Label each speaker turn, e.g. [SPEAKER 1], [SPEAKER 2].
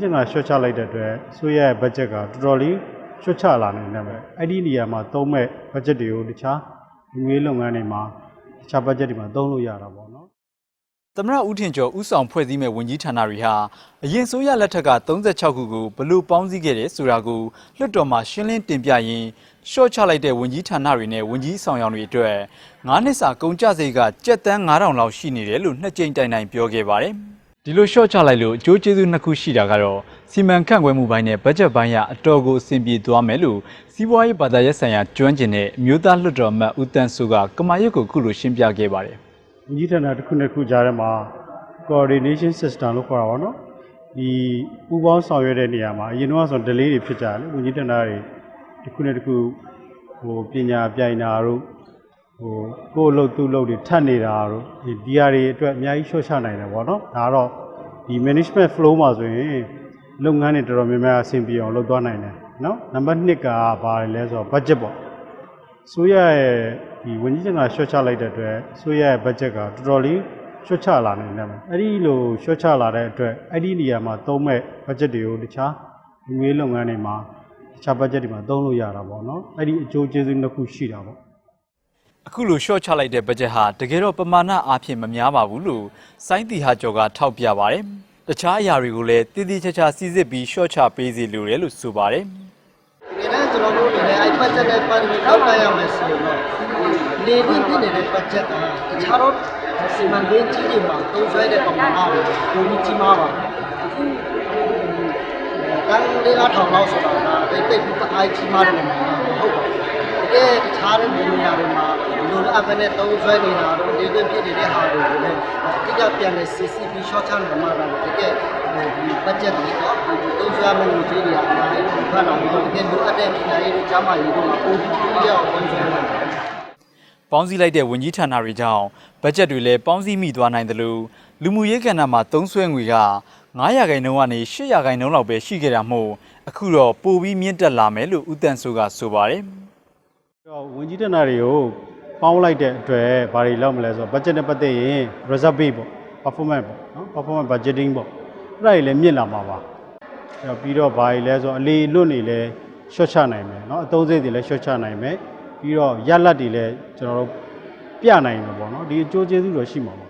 [SPEAKER 1] ကြီးစင်ကရှော့ချလိုက်တဲ့အတွက်အစိုးရရဲ့ဘတ်ဂျက်ကတော်တော်လေးရှော့ချလာနေတယ်ပဲအဲ့ဒီနေရာမှာသုံးမဲ့ဘတ်ဂျက်တွေကိုတခြားလူငွေလုပ်ငန်းတွေမှာတခြားဘတ်ဂျက်တွေမှာသုံးလို့ရတာပေါ့နော်
[SPEAKER 2] သမရဦးထင်ကျော်ဦးဆောင်ဖွဲ့စည်းမဲ့ဝန်ကြီးဌာနတွေဟာအရင်ဆိုရလက်ထက်က36ခုကိုဘလို့ပေါင်းစည်းခဲ့တယ်ဆိုတာကိုလွှတ်တော်မှာရှင်းလင်းတင်ပြရင်းရှော့ချလိုက်တဲ့ဝန်ကြီးဌာနတွေနဲ့ဝန်ကြီးဆောင်ရောင်တွေအတွက်9နှစ်စာကုန်ကျစရိတ်ကကျပ်တန်း9000လောက်ရှိနေတယ်လို့နှစ်ကြိမ်တိုင်တိုင်ပြောခဲ့ပါတယ် ဒီလိုရှော့ချလိုက်လို့အကျိုးကျေးဇူးနှစ်ခုရှိတာကတော့စီမံခန့်ခွဲမှုပိုင်းနဲ့ဘတ်ဂျက်ပိုင်းကအတော်ကိုအဆင်ပြေသွားမယ်လို့စီးပွားရေးဘာသာရပ်ဆိုင်ရာကျွမ်းကျင်တဲ့အမျိုးသားလွှတ်တော်အမတ်ဦးတန်းစိုးကကမာရွတ်ကိုခုလိုရှင်းပြခဲ့ပါတယ်
[SPEAKER 1] ဝန်ကြီးဌာနတစ်ခုနှစ်ခုကြားထဲမှာ coordination system လို့ခေါ်တာပေါ့နော်ဒီပူးပေါင်းဆောင်ရွက်တဲ့နေရာမှာအရင်တော့ဆို delay တွေဖြစ်ကြတယ်လေဝန်ကြီးဌာနတွေတစ်ခုနဲ့တစ်ခုဟိုပညာပြိုင်တာတို့ ဟိုကိုယ့်အလုပ်သူ့အလုပ်တွေထပ်နေတာတို့ဒီဒီဟာတွေအတွက်အများကြီးရှော့ချနိုင်တယ်ပေါ့နော်ဒါကတော့ဒီ management flow မှာဆိုရင်လုပ်ငန်းတွေတော်တော်များများအဆင်ပြေအောင်လုပ်သွားနိုင်တယ်နော်နံပါတ်1ကဘာလဲဆိုတော့ budget ပေါ့ဆိုရရဲ့ဒီဝန်ကြီးဌာနရှော့ချလိုက်တဲ့အတွက်ဆိုရရဲ့ဘတ်ဂျက်ကတော်တော်လေးရှော့ချလာနေတယ်မယ်အဲ့ဒီလိုရှော့ချလာတဲ့အတွက်အဲ့ဒီနေရာမှာသုံးမဲ့ဘတ်ဂျက်တွေကိုတခြားလူငွေလုပ်ငန်းတွေမှာတခြားဘတ်ဂျက်တွေမှာသုံးလို့ရတာပေါ့နော်အဲ့ဒီအကျိုးကျေးဇူးနှစ်ခုရှိတာပေါ့
[SPEAKER 2] အခုလို short ချလိုက်တဲ့ဘတ်ဂျက်ဟာတကယ်တော့ပမာဏအားဖြင့်မများပါဘူးလို့စိုင်းတီဟာကျော်ကထောက်ပြပါတယ်။တခြားအရာတွေကိုလည်းတည်တည်ချာချာစီစစ်ပြီး short ချပေးစီလိုတယ်လို့ဆိုပါတယ်
[SPEAKER 3] ဒီနေ့ကျွန်တော်တို့အနေနဲ့အဲ့ budget နဲ့ပတ်သက်ပြီးထောက်ပံ့ရမယ်ဆိုရင်တော့လေဒီပြည်နေတဲ့ budget ကတခြားတော့စီမံကိန်းကြီးတွေမှာသုံးစွဲတဲ့ပမာဏတွေပုံကြီးကြီးမားပါတယ်အခုကန်းလေးလားထောင်လောက်ဆိုတာကတိတ်တိတ်ပြီးတအားကြီးမားတယ်လို့မဟုတ်ပါဘူးတကယ်တခြားတဲ့နေရာတွေမှာ လိုအပ်တဲ့သုံးစွဲနေတာတို့လေဒီပြည်နေတဲ့ဟာတွေကိုလည်းအတိအကျပြန်လည်စစ်စစ်ပြီး short term မှာတော့တကယ်ဒီ budget တွေတော့ဒီသုံးစွဲမယ့်လူကြီးတွေအများကြီးဖတ်လာပြီးတော့တကယ်လိုအပ်တဲ့နေရာတွေကြားမှာရေးတော့ပိုပြီးပြည့်အောင်သုံးစွဲနိုင်တယ်။
[SPEAKER 2] ပေါင်းစည်းလိုက်တဲ့ဝန်ကြီးဌာနတွေကြောင့်ဘတ်ဂျက်တွေလည်းပေါင်းစည်းမိသွားနိုင်တယ်လို့လူမှုရေးကဏ္ဍမှာသုံးစွဲငွေက900ရာခိုင်နှုန်းကနေ800ရာခိုင်နှုန်းလောက်ပဲရှိခဲ့တာမို့အခုတော့ပိုပြီးမြင့်တက်လာမယ်လို့ဦးတန်းစိုးကဆိုပါတယ်
[SPEAKER 1] အဲ့တော့ဝန်ကြီးဌာနတွေကို ပေါင်းလိုက်တဲ့အတွက်ဘာတွေလောက်မလဲဆိုတော့ budget နဲ့ပတ်သက်ရင် reserve pay ပေါ့ performance ပေါ့နော် performance budgeting ပေါ့အဲ့ဒါတွေလည်းမြင့်လာမှာပါအဲ့တော့ပြီးတော့ဘာတွေလဲဆိုတော့အလေလွတ်နေလဲ short ချနိုင်မယ်နော်အသုံးစရိတ်တွေလည်း short ချနိုင်မယ်ပြီးတော့ရလတ်တွေလည်းကျွန်တော်တို့ပြနိုင်မှာပေါ့နော်ဒီအကျိုးကျေးဇူးတော့ရှိမှာပါ